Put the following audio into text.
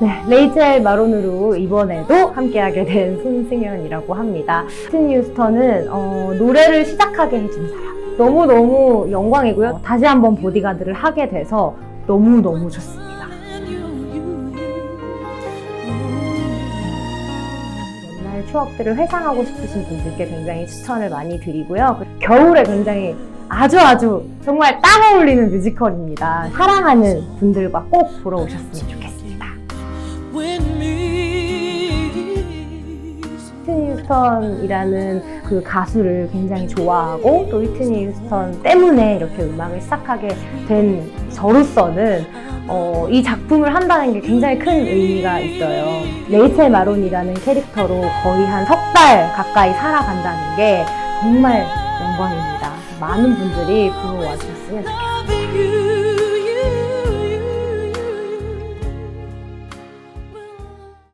네, 레이첼 마론으로 이번에도 함께하게 된 손승연이라고 합니다. 틴 휴스턴은 어, 노래를 시작하게 해준 사람. 너무너무 영광이고요. 다시 한번 보디가드를 하게 돼서 너무너무 좋습니다. 추억들을 회상하고 싶으신 분들께 굉장히 추천을 많이 드리고요. 겨울에 굉장히 아주 아주 정말 딱 어울리는 뮤지컬입니다. 사랑하는 분들과 꼭 보러 오셨으면 좋겠습니다. 휴스턴이라는 그 가수를 굉장히 좋아하고 또 히트니 휴스턴 때문에 이렇게 음악을 시작하게 된 저로서는 어, 이 작품을 한다는 게 굉장히 큰 의미가 있어요. 레이첼 마론이라는 캐릭터로 거의 한 석 달 가까이 살아간다는 게 정말 영광입니다. 많은 분들이 보러 와주셨으면 좋겠습니다.